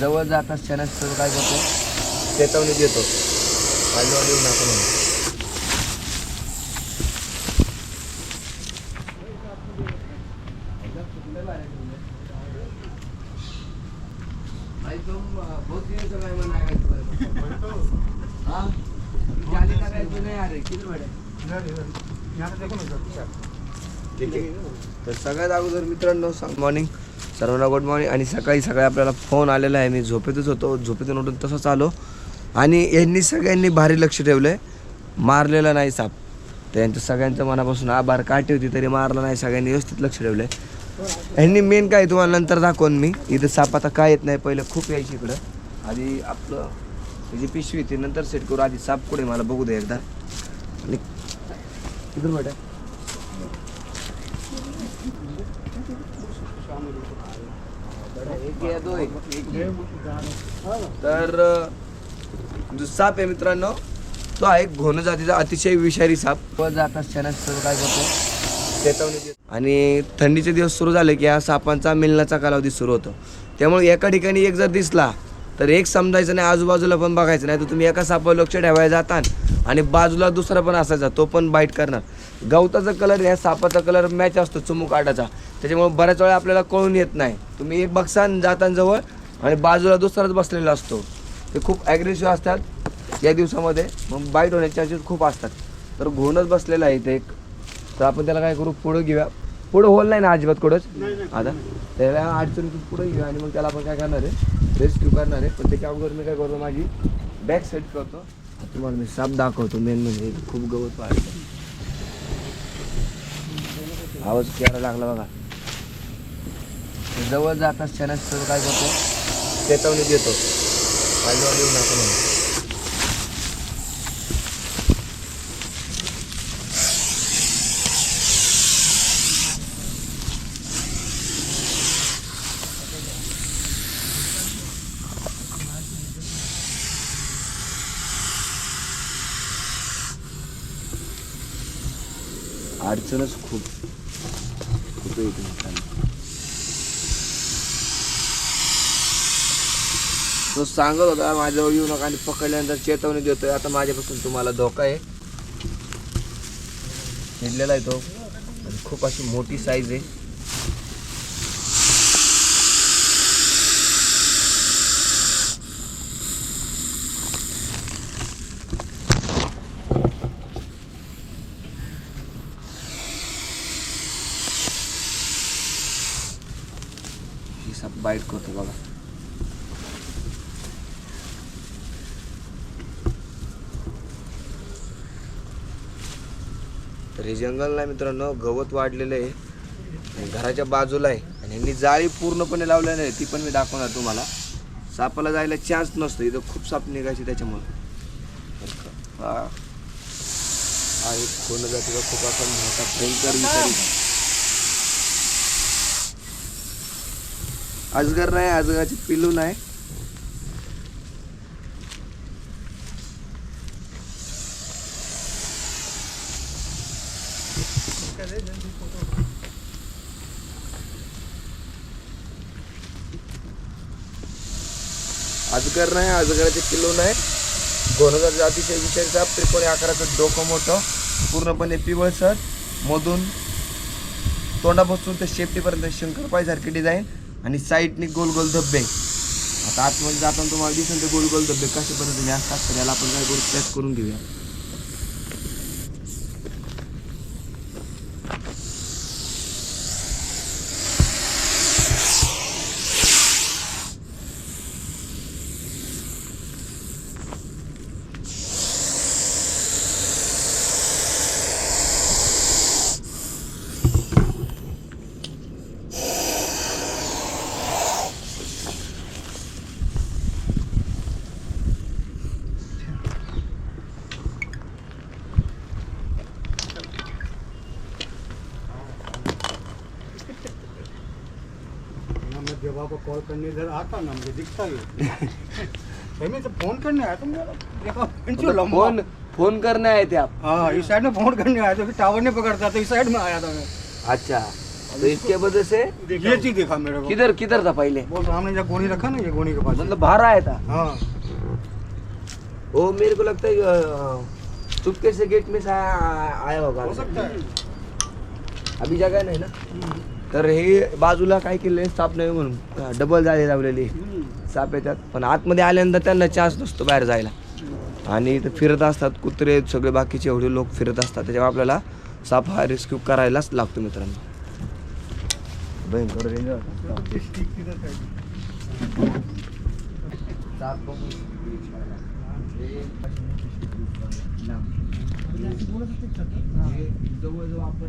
जवळ जात असताना सर्व काय करतो? चेतवणी देतो. माझ्यावर येऊ नका म्हणून ठीक आहे. तर सगळ्यात अगोदर मित्रांनो मॉर्निंग सर्वांना गुड मॉर्निंग आणि सकाळी सकाळी आपल्याला फोन आलेला आहे. मी झोपेतच होतो. झोपेतून उठून तसंच आलो. आणि यांनी सगळ्यांनी भारी लक्ष ठेवलं आहे मारलेला नाही साप. त्यांचं सगळ्यांचं मनापासून आभार. काटे होती तरी मारला नाही. सगळ्यांनी व्यवस्थित लक्ष ठेवलं आहे यांनी मेन काय तुम्हाला नंतर दाखवून मी. इथं साप आता काय येत नाही. पहिलं खूप यायची इकडं. आधी आपलं ही जी पिशवी ती नंतर सेट करू. आधी साप कुठे मला बघू दे एकदा. आणि इथून बेटा एक या दो एक एक ये. तर जो साप आहे मित्रांनो. तो आहे घोण जातीचा अतिशय विषारी साप. व जात असताना सर्व काय करतो? आणि थंडीचे दिवस सुरू झाले की या सापांचा मिलनाचा कालावधी सुरू होतो. त्यामुळे एका ठिकाणी एक जर दिसला तर एक समजायचं नाही आजूबाजूला पण बघायचं नाही तर तुम्ही एका सापावर लक्ष ठेवायला जातात आणि बाजूला दुसरा पण असायचा तो पण बाईट करणार. गवताचा कलर या सापाचा कलर मॅच असतो चुमुक आटाचा. त्याच्यामुळे बऱ्याच वेळा आपल्याला कळून येत नाही. तुम्ही एक बघसान जाताना जवळ आणि बाजूला दुसराच बसलेला असतो. ते खूप ॲग्रेसिव्ह असतात. या दिवसामध्ये मग बाईट होण्याचे चान्सेस खूप असतात. तर घोणच बसलेला आहे इथे एक. तर आपण त्याला काय करू पुढं घेऊया. पुढं होल नाही ना अजिबात कुठंच? आता त्याला अडचणीतून पुढे घेऊया आणि मग त्याला आपण काय करणार आहे? रेस्क्यू करणार आहे. पण त्याच्या अगोदर मी काय करतो माझी बॅक सेट करतो. तुम्हाला मी साप दाखवतो मेन म्हणजे. खूप गवत वाढतो. आवाज यायला लागला बघा. जवळ जात असताना सर्व काय करतो? चेतवणी देतो. माझ्यावर येऊ नका म्हणून अडचणच खूप खूप येते तो सांगत होता माझ्यावर येऊ नका आणि पकडल्यानंतर चेतवणी देतोय. आता माझ्यापासून तुम्हाला धोका आहे. चिडलेला आहे तो. आणि खूप अशी मोठी साईज आहे ही साप बाईट करतो बघा. तर हे जंगल नाही मित्रांनो गवत वाढलेलं आहे. आणि घराच्या बाजूला आहे. आणि यांनी जाळी पूर्णपणे लावलेली आहे ती पण मी दाखवणार तुम्हाला. सापाला जायला चान्स नसतो इथं खूप साप निघायचे त्याच्यामुळे. हा. एक खूप असा मोठा भयंकर विषारी अजगर नाही अजगराची पिलू नाही. अजगर नाही अजगराचे पिल्लू नाही. गोनजाचे अतिशय जातीच्या साप त्रिकोणी आकाराचं डोकं मोठं पूर्णपणे पिवळसर मधून तोंडापासून ते शेपटीपर्यंत शंकरपायसारखी डिझाईन आणि साईडने गोल गोल धब्बे. आता आतमध्ये जाताना तुम्हाला दिसून ते गोल गोल धब्बे कशा पद्धतीने असतात तर याला आपण काय करू पॅक करून घेऊया. जब आपको कॉल करने इधर आता ना मुझे दिखता ही है मैं तो फ़ोन करने आया तुम देखो जो लंबा फ़ोन फ़ोन करणे आहे ते आप? हाँ इस साइड में फ़ोन करने आया तो फिर टावर नहीं पकड़ता तो इस साइड में आया था मैं। अच्छा तो इसके वजह से? ये चीज़ देखा मेरे को। किधर किधर था पहले? वो सामने जब गोनी रखा ना ये गोनी के पास। मतलब बाहर आया था? हाँ। वो मेरे को लगता है चुपके से गेट में से आया आया होगा। हो सकता है। अभी जगह नाही ना? तर हे बाजूला काय केलंय? साप नाही म्हणून. डबल जाळी लावलेली. साप येतात. पण आतमध्ये आल्यानंतर त्यांना चान्स नसतो बाहेर जायला. आणि इथं फिरत असतात कुत्रे सगळे बाकीचे एवढे लोक फिरत असतात. त्याच्यामुळे आपल्याला साप हा रेस्क्यू करायलाच लागतो मित्रांनो. भयंकर जवळजवळ आपण